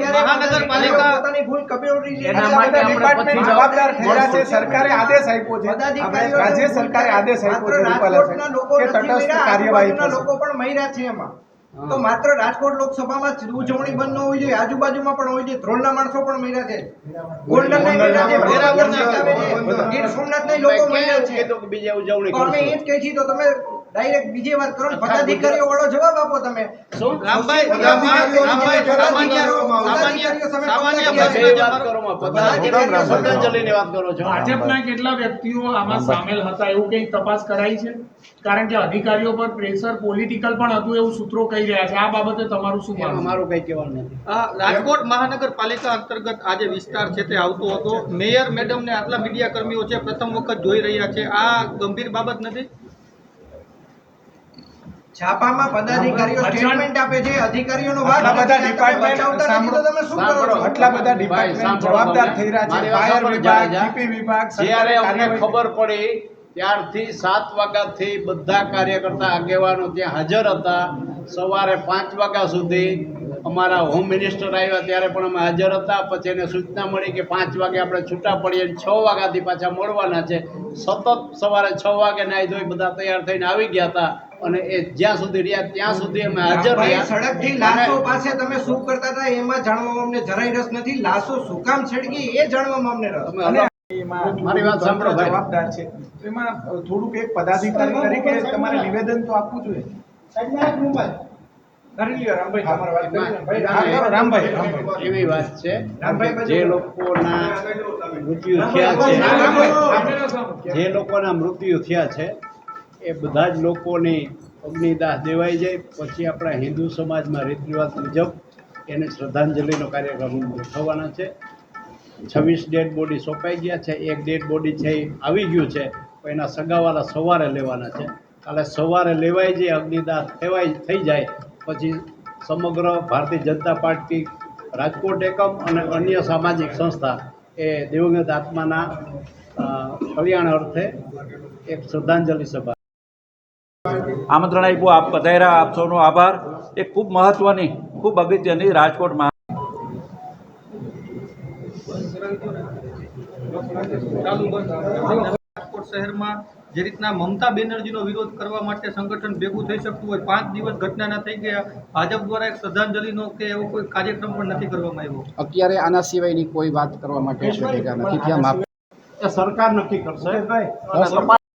મહાનગરપાલિકા પોતાની ભૂલ કબૂલી લે. એના એટલા માટે બધા ડિપાર્ટમેન્ટ જવાબદાર થયેલા છે. સરકારે આદેશ આપ્યો છે. રાજ્ય સરકારે આદેશ આપ્યો છે માત્ર રૂપાલા રાજકોટના લોકો સાહેબ કે તટસ્થ કાર્યવાહી લોકો પણ મર્યા છે એમાં. તો માત્ર રાજકોટ લોકસભામાં જ ઉજવણી બંધ ન હોવી જોઈએ. આજુબાજુમાં પણ હોવી જોઈએ. ધ્રોલના માણસો પણ મર્યા છે. ગોલ્ડન મર્યા છે. વેરાવળના ગીર સોમનાથના લોકો મર્યા છે. અમે એ જ કહે છે તો તમે ડાયરેક્ટ બીજી વાત કરો પદાધિકારીઓ વાળો જવાબ આપો તમે. રામભાઈ પદાધિકારીઓ રામભાઈ સામાન્ય સામાન્ય સામાન્ય બે વાત કરો માં પદાધિકારીઓ શ્રદ્ધાંજલિની વાત કરો છો. ભાજપના કેટલા વ્યક્તિઓ આમાં સામેલ હતા એવું કંઈક તપાસ કરાઈ છે? કારણ કે અધિકારીઓ પર પ્રેશર પોલિટિકલ પણ હતું એવું સૂત્રો કહી રહ્યા છે. આ બાબતે તમારું શું માનવું? મારું કઈ કહેવાનું નથી. રાજકોટ મહાનગરપાલિકા અંતર્ગત આ જે વિસ્તાર છે તે આવતો હતો. મેયર મેડમને આટલા મીડિયા કર્મીઓ છે પ્રથમ વખત જોઈ રહ્યા છે. આ ગંભીર બાબત નથી? છાપામાં પદાધિકારીઓ સ્ટેટમેન્ટ આપે છે અધિકારીઓનો આટલા બધા ડિપાર્ટમેન્ટ સાંભળો. તમે શું કરો છો? આટલા બધા ડિપાર્ટમેન્ટ જવાબદાર થઈ રહ્યા છે. ફાયર વિભાગ જીપી વિભાગ જ્યારે અમને ખબર પડી ત્યારથી સાત વાગ્યાથી બધા કાર્યકર્તા આગેવાનો ત્યાં હાજર હતા. સવારે પાંચ વાગ્યા સુધી અમારા હોમ મિનિસ્ટર આવ્યા ત્યારે પણ અમે હાજર હતા. પછી એને સૂચના મળી કે પાંચ વાગે આપણે છૂટા પડીએ છ વાગ્યાથી પાછા મળવાના છે. સતત સવારે છ વાગે નાહી ધોઈ બધા તૈયાર થઈને આવી ગયા હતા. અને એ જ્યાં સુધી રહ્યા ત્યાં સુધી અમે હાજર રહ્યા. સડકથી લાશો પાસે તમે શું કરતા હતા એમાં જાણવામાં અમને જરાય રસ નથી. લાશો શું કામ છડકી એ જાણવામાં અમને રસ. અને મારી વાત સાંભળો જવાબદાર છે. એમાં થોડુંક એક પદાધિકારી તરીકે તમારે નિવેદન તો આપવું જોઈએ. એવી વાત છે જે લોકોના મૃત્યુ થયા છે જે લોકોના મૃત્યુ થયા છે એ બધા જ લોકોની અગ્નિદાહ દેવાઈ જાય. પછી આપણા હિન્દુ સમાજમાં રીત રિવાજ મુજબ એને શ્રદ્ધાંજલિનો કાર્યક્રમ ગોઠવવાના છે. છવ્વીસ ડેડ બોડી સોંપાઈ ગયા છે. એક ડેડ બોડી છે એ આવી ગયું છે. એના સગાવાલા સવારે લેવાના છે. કાલે સવારે લેવાઈ જાય અગ્નિદાહ થવાય, થઈ જાય, પછી સમગ્ર ભારતીય જનતા પાર્ટી, રાજકોટ એકમ અને અન્ય સામાજિક સંસ્થા એ દિવંગત આત્માના કલ્યાણ અર્થે એક શ્રદ્ધાંજલિ સભા આમંત્રણ આપ્યું. આપ પધાર્યા. આપ સૌનો આભાર. એ ખૂબ મહત્વની ખૂબ અગત્યની રાજકોટમાં. રાજકોટ શહેરમાં જે રીતના મમતા બેનર્જીનો વિરોધ કરવા માટે સંગઠન ભેગું થઈ શકતું હોય પાંચ દિવસ ઘટનાના થઈ ગયા. ભાજપ દ્વારા એક શ્રદ્ધાંજલિનો કે એવો કોઈ કાર્યક્રમ પણ નથી કરવામાં આવ્યો. અત્યારે આના સિવાયની કોઈ વાત કરવા માટે ભેગા નથી. થયા સરકાર નક્કી કરશે. ભાઈ અને તપાસ